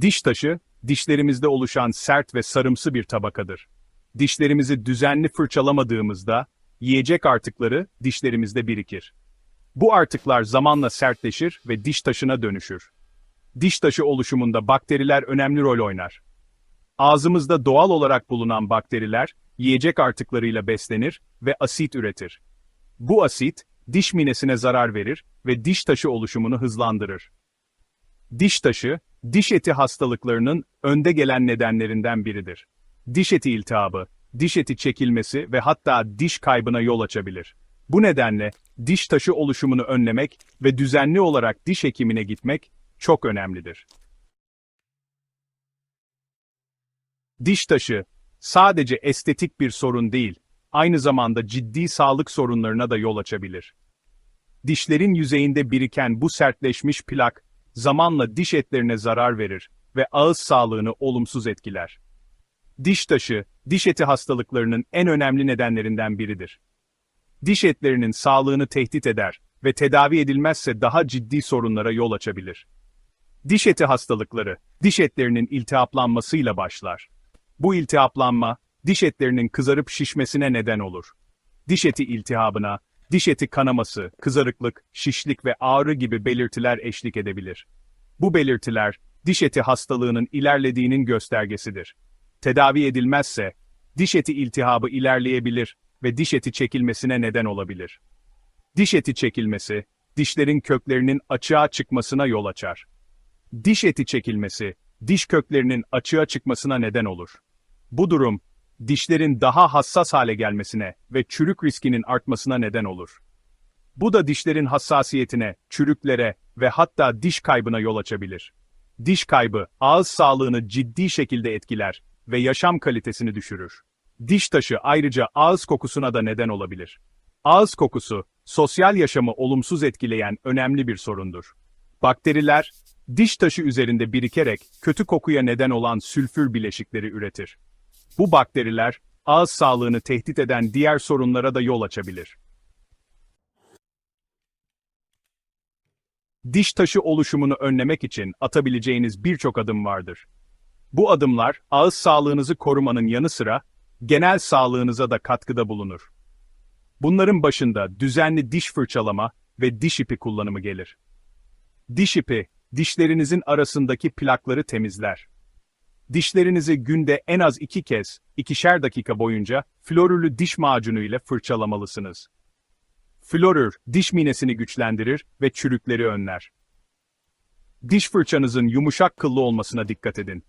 Diş taşı, dişlerimizde oluşan sert ve sarımsı bir tabakadır. Dişlerimizi düzenli fırçalamadığımızda, yiyecek artıkları dişlerimizde birikir. Bu artıklar zamanla sertleşir ve diş taşına dönüşür. Diş taşı oluşumunda bakteriler önemli rol oynar. Ağzımızda doğal olarak bulunan bakteriler, yiyecek artıklarıyla beslenir ve asit üretir. Bu asit, diş minesine zarar verir ve diş taşı oluşumunu hızlandırır. Diş taşı, diş eti hastalıklarının önde gelen nedenlerinden biridir. Diş eti iltihabı, diş eti çekilmesi ve hatta diş kaybına yol açabilir. Bu nedenle diş taşı oluşumunu önlemek ve düzenli olarak diş hekimine gitmek çok önemlidir. Diş taşı sadece estetik bir sorun değil, aynı zamanda ciddi sağlık sorunlarına da yol açabilir. Dişlerin yüzeyinde biriken bu sertleşmiş plak zamanla diş etlerine zarar verir ve ağız sağlığını olumsuz etkiler. Diş taşı, diş eti hastalıklarının en önemli nedenlerinden biridir. Diş etlerinin sağlığını tehdit eder ve tedavi edilmezse daha ciddi sorunlara yol açabilir. Diş eti hastalıkları, diş etlerinin iltihaplanmasıyla başlar. Bu iltihaplanma, diş etlerinin kızarıp şişmesine neden olur. Diş eti iltihabına, diş eti kanaması, kızarıklık, şişlik ve ağrı gibi belirtiler eşlik edebilir. Bu belirtiler, diş eti hastalığının ilerlediğinin göstergesidir. Tedavi edilmezse, diş eti iltihabı ilerleyebilir ve diş eti çekilmesine neden olabilir. Diş eti çekilmesi, dişlerin köklerinin açığa çıkmasına yol açar. Diş eti çekilmesi, diş köklerinin açığa çıkmasına neden olur. Bu durum, dişlerin daha hassas hale gelmesine ve çürük riskinin artmasına neden olur. Bu da dişlerin hassasiyetine, çürüklere ve hatta diş kaybına yol açabilir. Diş kaybı, ağız sağlığını ciddi şekilde etkiler ve yaşam kalitesini düşürür. Diş taşı ayrıca ağız kokusuna da neden olabilir. Ağız kokusu, sosyal yaşamı olumsuz etkileyen önemli bir sorundur. Bakteriler, diş taşı üzerinde birikerek kötü kokuya neden olan sülfür bileşikleri üretir. Bu bakteriler, ağız sağlığını tehdit eden diğer sorunlara da yol açabilir. Diş taşı oluşumunu önlemek için atabileceğiniz birçok adım vardır. Bu adımlar, ağız sağlığınızı korumanın yanı sıra, genel sağlığınıza da katkıda bulunur. Bunların başında düzenli diş fırçalama ve diş ipi kullanımı gelir. Diş ipi, dişlerinizin arasındaki plakları temizler. Dişlerinizi günde en az iki kez, ikişer dakika boyunca florürlü diş macunu ile fırçalamalısınız. Florür, diş minesini güçlendirir ve çürükleri önler. Diş fırçanızın yumuşak kıllı olmasına dikkat edin.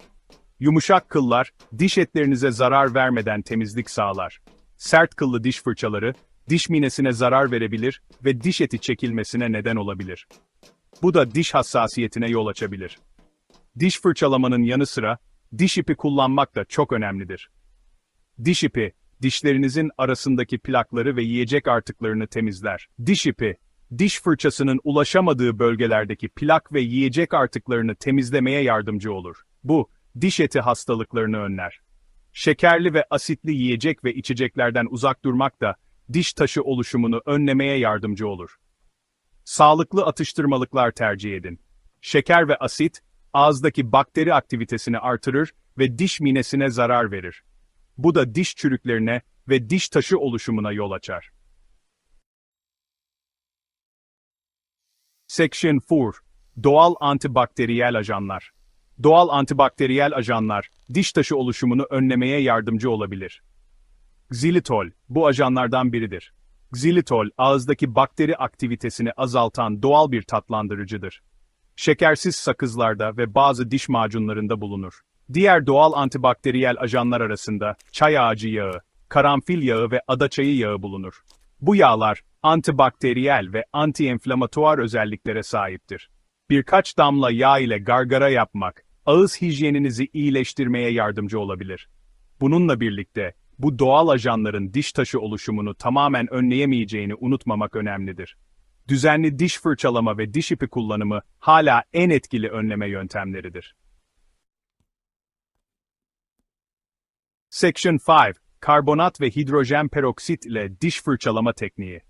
Yumuşak kıllar, diş etlerinize zarar vermeden temizlik sağlar. Sert kıllı diş fırçaları, diş minesine zarar verebilir ve diş eti çekilmesine neden olabilir. Bu da diş hassasiyetine yol açabilir. Diş fırçalamanın yanı sıra, diş ipi kullanmak da çok önemlidir. Diş ipi, dişlerinizin arasındaki plakları ve yiyecek artıklarını temizler. Diş ipi, diş fırçasının ulaşamadığı bölgelerdeki plak ve yiyecek artıklarını temizlemeye yardımcı olur. Bu, diş eti hastalıklarını önler. Şekerli ve asitli yiyecek ve içeceklerden uzak durmak da, diş taşı oluşumunu önlemeye yardımcı olur. Sağlıklı atıştırmalıklar tercih edin. Şeker ve asit, ağızdaki bakteri aktivitesini artırır ve diş minesine zarar verir. Bu da diş çürüklerine ve diş taşı oluşumuna yol açar. Section 4 Doğal antibakteriyel ajanlar Doğal antibakteriyel ajanlar, diş taşı oluşumunu önlemeye yardımcı olabilir. Xilitol, bu ajanlardan biridir. Xilitol, ağızdaki bakteri aktivitesini azaltan doğal bir tatlandırıcıdır. Şekersiz sakızlarda ve bazı diş macunlarında bulunur. Diğer doğal antibakteriyel ajanlar arasında çay ağacı yağı, karanfil yağı ve adaçayı yağı bulunur. Bu yağlar, antibakteriyel ve antienflamatuar özelliklere sahiptir. Birkaç damla yağ ile gargara yapmak, ağız hijyeninizi iyileştirmeye yardımcı olabilir. Bununla birlikte, bu doğal ajanların diş taşı oluşumunu tamamen önleyemeyeceğini unutmamak önemlidir. Düzenli diş fırçalama ve diş ipi kullanımı hala en etkili önleme yöntemleridir. Section 5 Karbonat ve hidrojen peroksit ile diş fırçalama tekniği.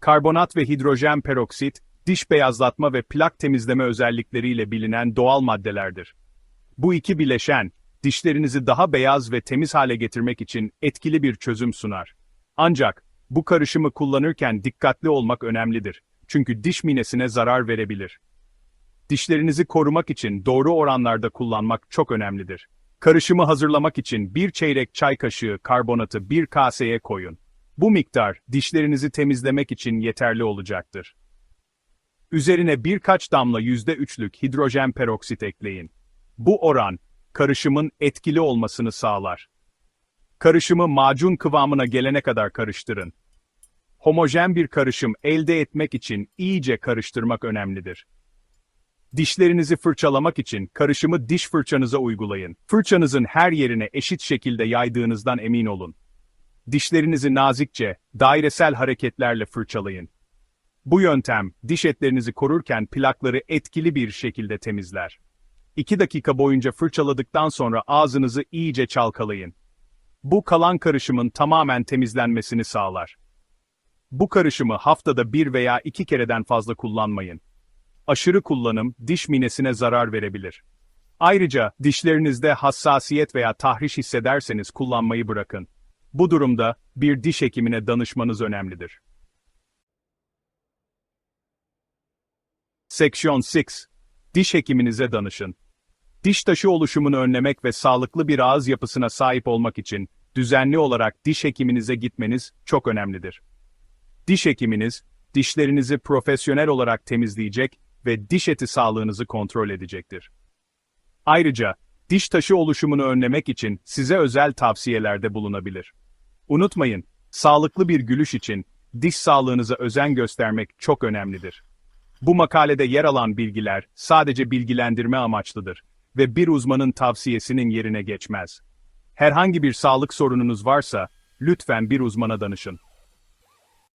Karbonat ve hidrojen peroksit, diş beyazlatma ve plak temizleme özellikleriyle bilinen doğal maddelerdir. Bu iki bileşen, dişlerinizi daha beyaz ve temiz hale getirmek için etkili bir çözüm sunar. Ancak, bu karışımı kullanırken dikkatli olmak önemlidir. Çünkü diş minesine zarar verebilir. Dişlerinizi korumak için doğru oranlarda kullanmak çok önemlidir. Karışımı hazırlamak için bir çeyrek çay kaşığı karbonatı bir kaseye koyun. Bu miktar dişlerinizi temizlemek için yeterli olacaktır. Üzerine birkaç damla %3'lük hidrojen peroksit ekleyin. Bu oran, karışımın etkili olmasını sağlar. Karışımı macun kıvamına gelene kadar karıştırın. Homojen bir karışım elde etmek için iyice karıştırmak önemlidir. Dişlerinizi fırçalamak için karışımı diş fırçanıza uygulayın. Fırçanızın her yerine eşit şekilde yaydığınızdan emin olun. Dişlerinizi nazikçe, dairesel hareketlerle fırçalayın. Bu yöntem, diş etlerinizi korurken plakları etkili bir şekilde temizler. 2 dakika boyunca fırçaladıktan sonra ağzınızı iyice çalkalayın. Bu kalan karışımın tamamen temizlenmesini sağlar. Bu karışımı haftada bir veya iki kereden fazla kullanmayın. Aşırı kullanım diş minesine zarar verebilir. Ayrıca dişlerinizde hassasiyet veya tahriş hissederseniz kullanmayı bırakın. Bu durumda bir diş hekimine danışmanız önemlidir. Section 6. Diş hekiminize danışın. Diş taşı oluşumunu önlemek ve sağlıklı bir ağız yapısına sahip olmak için düzenli olarak diş hekiminize gitmeniz çok önemlidir. Diş hekiminiz, dişlerinizi profesyonel olarak temizleyecek ve diş eti sağlığınızı kontrol edecektir. Ayrıca, diş taşı oluşumunu önlemek için size özel tavsiyelerde bulunabilir. Unutmayın, sağlıklı bir gülüş için diş sağlığınıza özen göstermek çok önemlidir. Bu makalede yer alan bilgiler sadece bilgilendirme amaçlıdır ve bir uzmanın tavsiyesinin yerine geçmez. Herhangi bir sağlık sorununuz varsa, lütfen bir uzmana danışın.